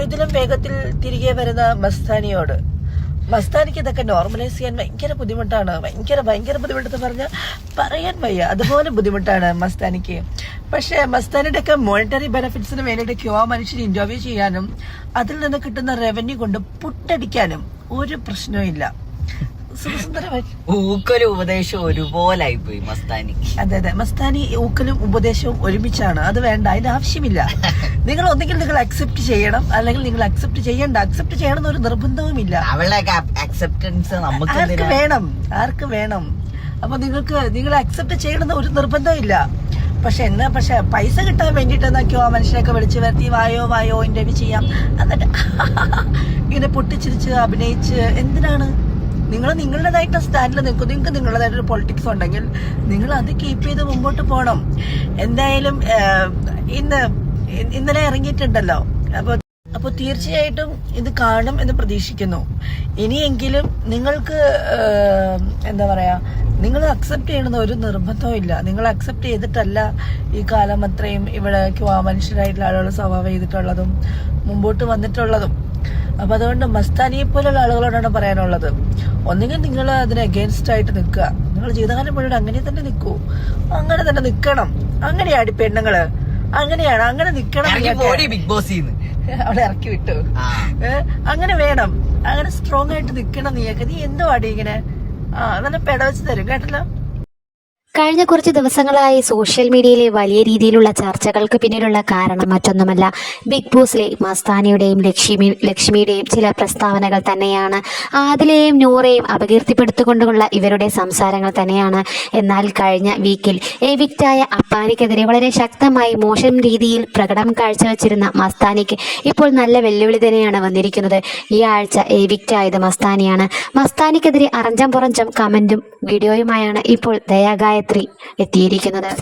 പോയതിലും വേഗത്തിൽ തിരികെ വരുന്ന മസ്താനിയോട്. മസ്താനിക്ക് ഇതൊക്കെ നോർമലൈസ് ചെയ്യാൻ ഭയങ്കര ബുദ്ധിമുട്ടാണ്. ഭയങ്കര ഭയങ്കര ബുദ്ധിമുട്ടെന്ന് പറഞ്ഞാൽ പറയാൻ വയ്യ. അതുപോലെ ബുദ്ധിമുട്ടാണ് മസ്താനിക്ക്. പക്ഷേ മസ്താനിയുടെ ഒക്കെ മോണിറ്ററി ബെനിഫിറ്റ്സിന് വേണ്ടിയിട്ട് ആ മനുഷ്യൻ ഇന്റർവ്യൂ ചെയ്യാനും അതിൽ നിന്ന് കിട്ടുന്ന റവന്യൂ കൊണ്ട് പുട്ടടിക്കാനും ഒരു പ്രശ്നവും ഇല്ല ഉപദേശവും ഒരുപോലായി പോയി മസ്താനി. അതെ അതെ. മസ്താനി ഊക്കലും ഉപദേശവും ഒരുമിച്ചാണ്. അത് വേണ്ട അതിന്റെ ആവശ്യമില്ല. നിങ്ങൾ ഒന്നെങ്കിൽ നിങ്ങൾ അക്സെപ്റ്റ് ചെയ്യണം അല്ലെങ്കിൽ നിങ്ങൾ അക്സെപ്റ്റ് ചെയ്യണ്ട. അക്സെപ്റ്റ് ചെയ്യണം എന്നൊരു നിർബന്ധവുമില്ല. ഇല്ല അക്സെപ്റ്റൻസ് നമുക്ക് ആർക്ക് വേണം? ആർക്ക് വേണം? അപ്പൊ നിങ്ങൾക്ക് നിങ്ങൾ അക്സെപ്റ്റ് ചെയ്യണമെന്ന് ഒരു നിർബന്ധമില്ല പക്ഷെ എന്നാ പക്ഷെ പൈസ കിട്ടാൻ വേണ്ടിട്ട് എന്നൊക്കെയോ ആ മനുഷ്യനൊക്കെ വിളിച്ചു വരുത്തി വായോ വായോ ഇന്റർവ്യൂ ചെയ്യാം. എന്നിട്ട് ഇങ്ങനെ പൊട്ടിച്ചിരിച്ച് അഭിനയിച്ച് എന്തിനാണ്? നിങ്ങൾ നിങ്ങളുടേതായിട്ട് സ്റ്റാൻഡിൽ നിൽക്കും. നിങ്ങൾക്ക് നിങ്ങളുടേതായിട്ടൊരു പൊളിറ്റിക്സ് ഉണ്ടെങ്കിൽ നിങ്ങൾ അത് കീപ്പ് ചെയ്ത് മുമ്പോട്ട് പോകണം എന്തായാലും ഇന്ന് ഇന്നലെ ഇറങ്ങിയിട്ടുണ്ടല്ലോ. അപ്പൊ അപ്പൊ തീർച്ചയായിട്ടും ഇത് കാണും എന്ന് പ്രതീക്ഷിക്കുന്നു. ഇനിയെങ്കിലും നിങ്ങൾക്ക് എന്താ പറയാ നിങ്ങൾ അക്സെപ്റ്റ് ചെയ്യണമെന്ന് ഒരു നിർബന്ധവും ഇല്ല. നിങ്ങൾ അക്സെപ്റ്റ് ചെയ്തിട്ടല്ല ഈ കാലം അത്രയും ഇവിടെ ക്വാ മനുഷ്യരായിട്ടുള്ള ആളുകൾ സ്വഭാവം ചെയ്തിട്ടുള്ളതും മുമ്പോട്ട് വന്നിട്ടുള്ളതും. അപ്പൊ അതുകൊണ്ട് മസ്താനിയെ പോലുള്ള ആളുകളോടാണ് പറയാനുള്ളത്. ഒന്നുകിൽ നിങ്ങൾ അതിന് അഗേൻസ്റ്റ് ആയിട്ട് നിൽക്കുക. നിങ്ങൾ ജീവിതകാലം മുഴുവൻ അങ്ങനെ തന്നെ നിൽക്കൂ. അങ്ങനെ തന്നെ നിൽക്കണം. അങ്ങനെയാണ് പെണ്ണുങ്ങൾ. അങ്ങനെയാണ്. അങ്ങനെ നിൽക്കണം അവിടെ ബിഗ് അവളെ ഇറക്കി വിട്ടു. അങ്ങനെ വേണം. അങ്ങനെ സ്ട്രോങ് ആയിട്ട് നിൽക്കണം നീയൊക്കെ. നീ എന്തോ അടി ഇങ്ങനെ? ആ നല്ല പെടവച്ച് തരും കേട്ടല്ലോ? കഴിഞ്ഞ കുറച്ച് ദിവസങ്ങളായി സോഷ്യൽ മീഡിയയിലെ വലിയ രീതിയിലുള്ള ചർച്ചകൾക്ക് പിന്നിലുള്ള കാരണം മറ്റൊന്നുമല്ല. ബിഗ് ബോസിലെ മസ്താനിയുടെയും ലക്ഷ്മി ലക്ഷ്മിയുടെയും ചില പ്രസ്താവനകൾ തന്നെയാണ്. ആദിലെയും നൂറേയും അപകീർത്തിപ്പെടുത്തിക്കൊണ്ടുള്ള ഇവരുടെ സംസാരങ്ങൾ തന്നെയാണ്. എന്നാൽ കഴിഞ്ഞ വീക്കിൽ എവിക്റ്റായ അപ്പാനിക്കെതിരെ വളരെ ശക്തമായി മോശം രീതിയിൽ പ്രകടനം കാഴ്ചവെച്ചിരുന്ന മസ്താനിക്ക് ഇപ്പോൾ നല്ല വെല്ലുവിളി തന്നെയാണ് വന്നിരിക്കുന്നത്. ഈ ആഴ്ച എവിക്റ്റായത് മസ്താനിയാണ്. മസ്താനിക്കെതിരെ അറഞ്ചം പുറഞ്ചം കമന്റും വീഡിയോയുമായാണ് ഇപ്പോൾ ദയാഗായത്രി എത്തിയിരിക്കുന്നത്.